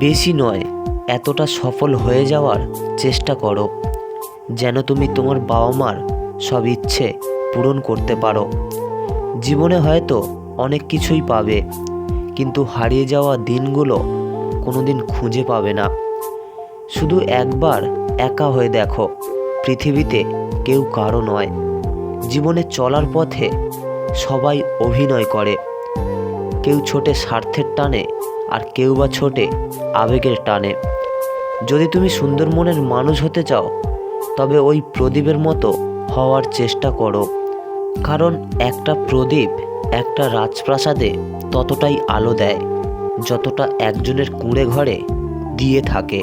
বেশি নয়, এতটা সফল হয়ে যাওয়ার চেষ্টা করো। যেন তুমি তোমার বাবা মার সব ইচ্ছে পূরণ করতে পারো। জীবনে হয়তো অনেক কিছুই পাবে, কিন্তু হারিয়ে যাওয়া দিনগুলো কোনোদিন খুঁজে পাবে না। শুধু একবার একা হয়ে দেখো, পৃথিবীতে কেউ কারও নয়। জীবনে চলার পথে সবাই অভিনয় করে। কেউ ছোটে স্বার্থের টানে আর কেউ বা ছোটে আবেগের টানে। যদি তুমি সুন্দর মনের মানুষ হতে চাও, তবে ওই প্রদীপের মতো হওয়ার চেষ্টা করো। কারণ একটা প্রদীপ একটা রাজপ্রাসাদে ততটাই আলো দেয়, যতটা একজনের কুঁড়ে ঘরে দিয়ে থাকে।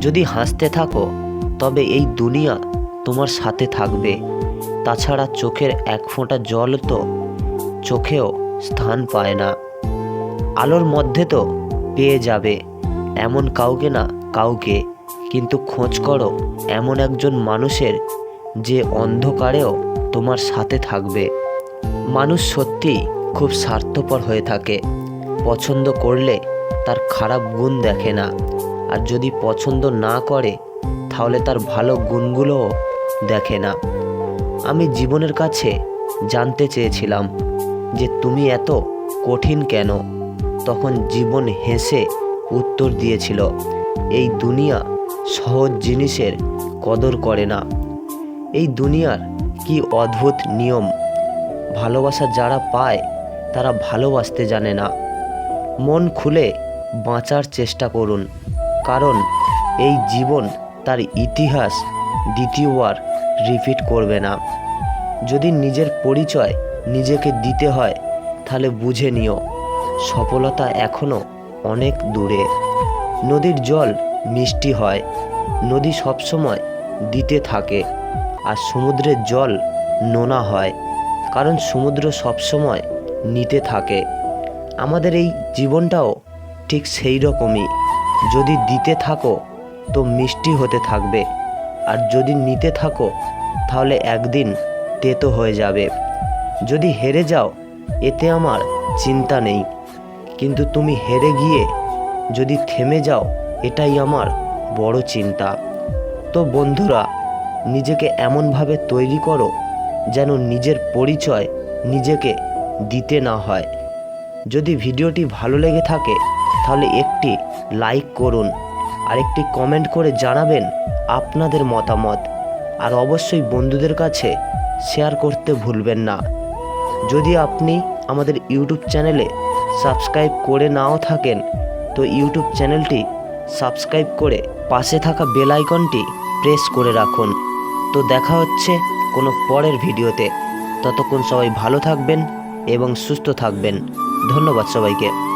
যদি হাসতে থাকো, তবে এই দুনিয়া তোমার সাথে থাকবে। তাছাড়া চোখের এক ফোঁটা জল তো চোখেও স্থান পায় না। আলোর মধ্যে তো পেয়ে যাবে। এমন কাউকে না কাউকে, কিন্তু খোঁজ করো, এমন একজন মানুষের যে অন্ধকারেও তোমার সাথে থাকবে। মানুষ সত্যিই খুব স্বার্থপর হয়ে থাকে। পছন্দ করলে তার খারাপ গুণ দেখে না। আর যদি পছন্দ না করে, তাহলে তার ভালো গুণগুলোও দেখে না। আমি জীবনের কাছে জানতে চেয়েছিলাম যে তুমি এত কঠিন কেন? তখন জীবন হেসে উত্তর দিয়েছিল, এই দুনিয়া সহজ জিনিসের কদর করে না। এই দুনিয়ার কি অদ্ভুত নিয়ম? ভালোবাসা যারা পায়, তারা ভালোবাসতে জানে না। মন খুলে বাঁচার চেষ্টা করুন, কারণ এই জীবন তার ইতিহাস দ্বিতীয়বার রিপিট করবে না। যদি নিজের পরিচয় নিজেকে দিতে হয়, তাহলে বুঝে নিও। সফলতা এখনও অনেক দূরে। নদীর জল মিষ্টি হয়, নদী সবসময় দিতে থাকে, আর সমুদ্রের জল নোনা হয়, কারণ সমুদ্র সবসময় নিতে থাকে। আমাদের এই জীবনটাও ঠিক সেই রকমই। যদি দিতে থাকো তো মিষ্টি হতে থাকবে, আর যদি নিতে থাকো তাহলে একদিন তেতো হয়ে যাবে। যদি হেরে যাও, এতে আমার চিন্তা নেই। কিন্তু তুমি হেরে গিয়ে যদি থেমে যাও, এটাই আমার বড় চিন্তা। তো বন্ধুরা, নিজেকে এমনভাবে তৈরি করো যেন নিজের পরিচয় নিজেকে দিতে না হয়। যদি ভিডিওটি ভালো লেগে থাকে, তাহলে একটি লাইক করুন আর একটি কমেন্ট করে জানাবেন আপনাদের মতামত। আর অবশ্যই বন্ধুদের কাছে শেয়ার করতে ভুলবেন না। যদি আপনি আমাদের ইউটিউব চ্যানেলে সাবস্ক্রাইব করে নাও থাকেন। তো ইউটিউব চ্যানেলটি সাবস্ক্রাইব করে পাশে থাকা বেল আইকনটি প্রেস করে রাখুন। তো দেখা হচ্ছে কোনো পরের ভিডিওতে। ততক্ষণ সবাই ভালো থাকবেন এবং সুস্থ থাকবেন। ধন্যবাদ সবাইকে।